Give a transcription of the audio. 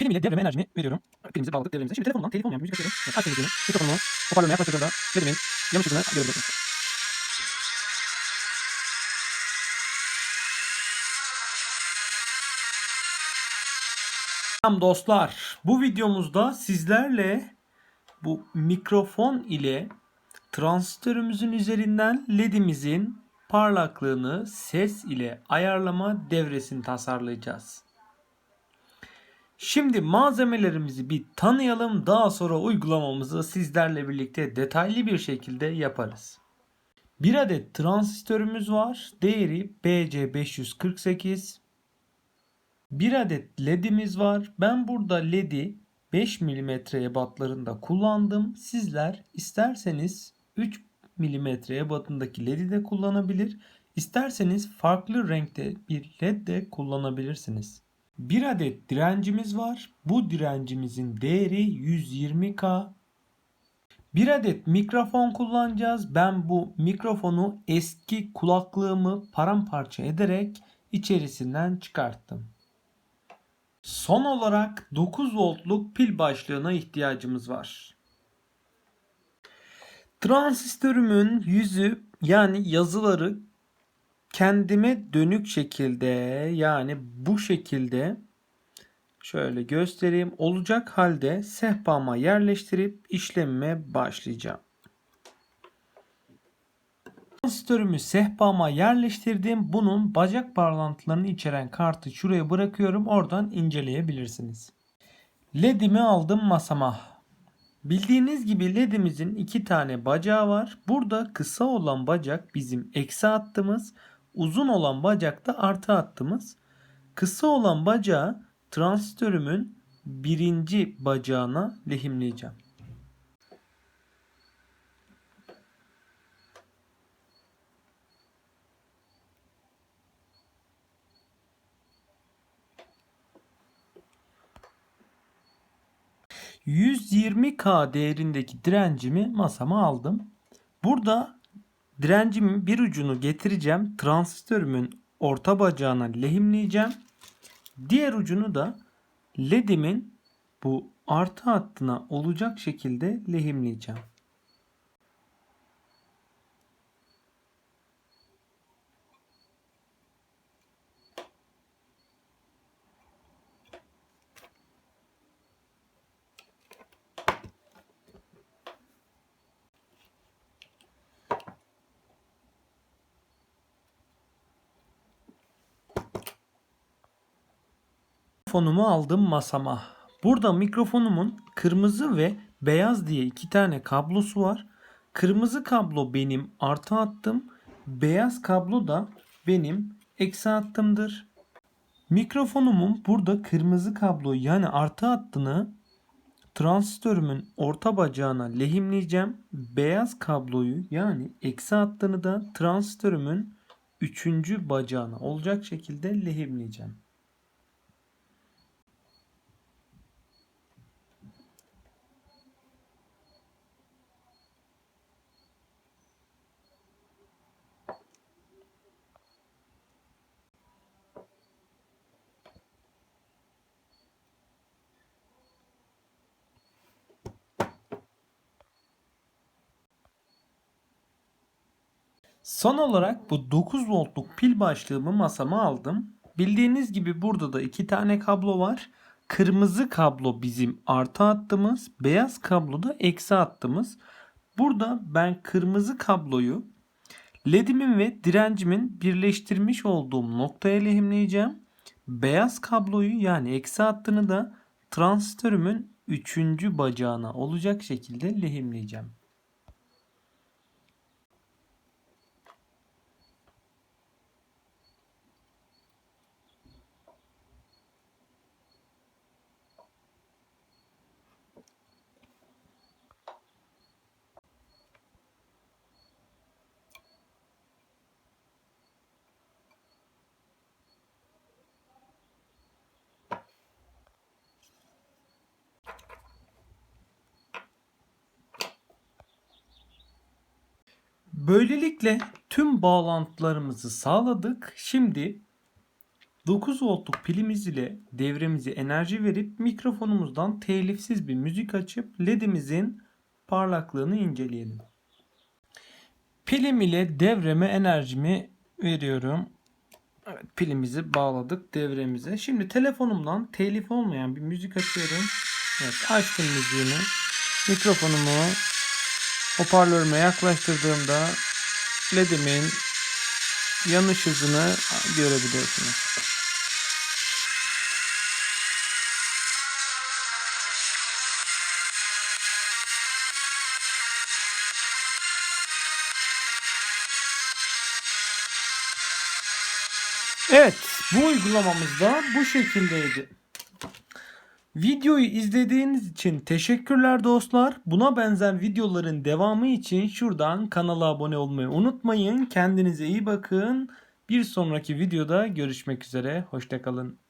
Pilim ile devreme enerjimi veriyorum. Pilimizi bağladık devremize. Şimdi telefondan telif olmayan bir müzik açıyorum. Evet, aç temizliğini. Mikrofonumu hoparlörüne yaklaştırdığımda led'imin yanık hızını görebilirsiniz. Selam dostlar. Bu videomuzda sizlerle bu mikrofon ile transistörümüzün üzerinden ledimizin parlaklığını ses ile ayarlama devresini tasarlayacağız. Şimdi malzemelerimizi bir tanıyalım. Daha sonra uygulamamızı sizlerle birlikte detaylı bir şekilde yaparız. Bir adet transistörümüz var. Değeri BC548. Bir adet ledimiz var. Ben burada ledi 5 mm ebatlarında kullandım. Sizler isterseniz 3 mm ebatındaki ledi de kullanabilir. İsterseniz farklı renkte bir led de kullanabilirsiniz. Bir adet direncimiz var. Bu direncimizin değeri 120K. Bir adet mikrofon kullanacağız. Ben bu mikrofonu eski kulaklığımı paramparça ederek içerisinden çıkarttım. Son olarak 9 voltluk pil başlığına ihtiyacımız var. Transistörümün yüzü yani yazıları kendime dönük şekilde yani bu şekilde şöyle göstereyim olacak halde sehpama yerleştirip işlemime başlayacağım. Transistörümü sehpama yerleştirdim. Bunun bacak bağlantılarını içeren kartı şuraya bırakıyorum. Oradan inceleyebilirsiniz. LED'imi aldım masama. Bildiğiniz gibi LED'imizin iki tane bacağı var. Burada kısa olan bacak bizim eksi hattımız. Uzun olan bacak da artı hattımız. Kısa olan bacağı transistörümün birinci bacağına lehimleyeceğim. ...120K değerindeki direncimi masama aldım. Burada direncimin bir ucunu getireceğim. Transistörümün orta bacağına lehimleyeceğim. Diğer ucunu da LED'imin bu artı hattına olacak şekilde lehimleyeceğim. Mikrofonumu aldım masama. Burada mikrofonumun kırmızı ve beyaz diye iki tane kablosu var. Kırmızı kablo benim artı hattım. Beyaz kablo da benim eksi hattımdır. Mikrofonumun burada kırmızı kablo yani artı hattını transistörümün orta bacağına lehimleyeceğim. Beyaz kabloyu yani eksi hattını da transistörümün üçüncü bacağına olacak şekilde lehimleyeceğim. Son olarak bu 9 voltluk pil başlığımı masama aldım. Bildiğiniz gibi burada da iki tane kablo var. Kırmızı kablo bizim artı hattımız, beyaz kablo da eksi hattımız. Burada ben kırmızı kabloyu LED'imin ve direncimin birleştirmiş olduğum noktaya lehimleyeceğim. Beyaz kabloyu yani eksi hattını da transistörümün 3. bacağına olacak şekilde lehimleyeceğim. Böylelikle tüm bağlantılarımızı sağladık. Şimdi 9 voltluk pilimiz ile devremize enerji verip mikrofonumuzdan telifsiz bir müzik açıp ledimizin parlaklığını inceleyelim. Pilim ile devreme enerjimi veriyorum. Evet, pilimizi bağladık devremize. Şimdi telefonumdan telif olmayan bir müzik açıyorum. Evet, açtım müziğini. Mikrofonumu hoparlörüme yaklaştırdığımda LED'imin yanış hızını görebiliyorsunuz. Evet, bu uygulamamız da bu şekildeydi. Videoyu izlediğiniz için teşekkürler dostlar. Buna benzer videoların devamı için şuradan kanala abone olmayı unutmayın. Kendinize iyi bakın. Bir sonraki videoda görüşmek üzere. Hoşçakalın.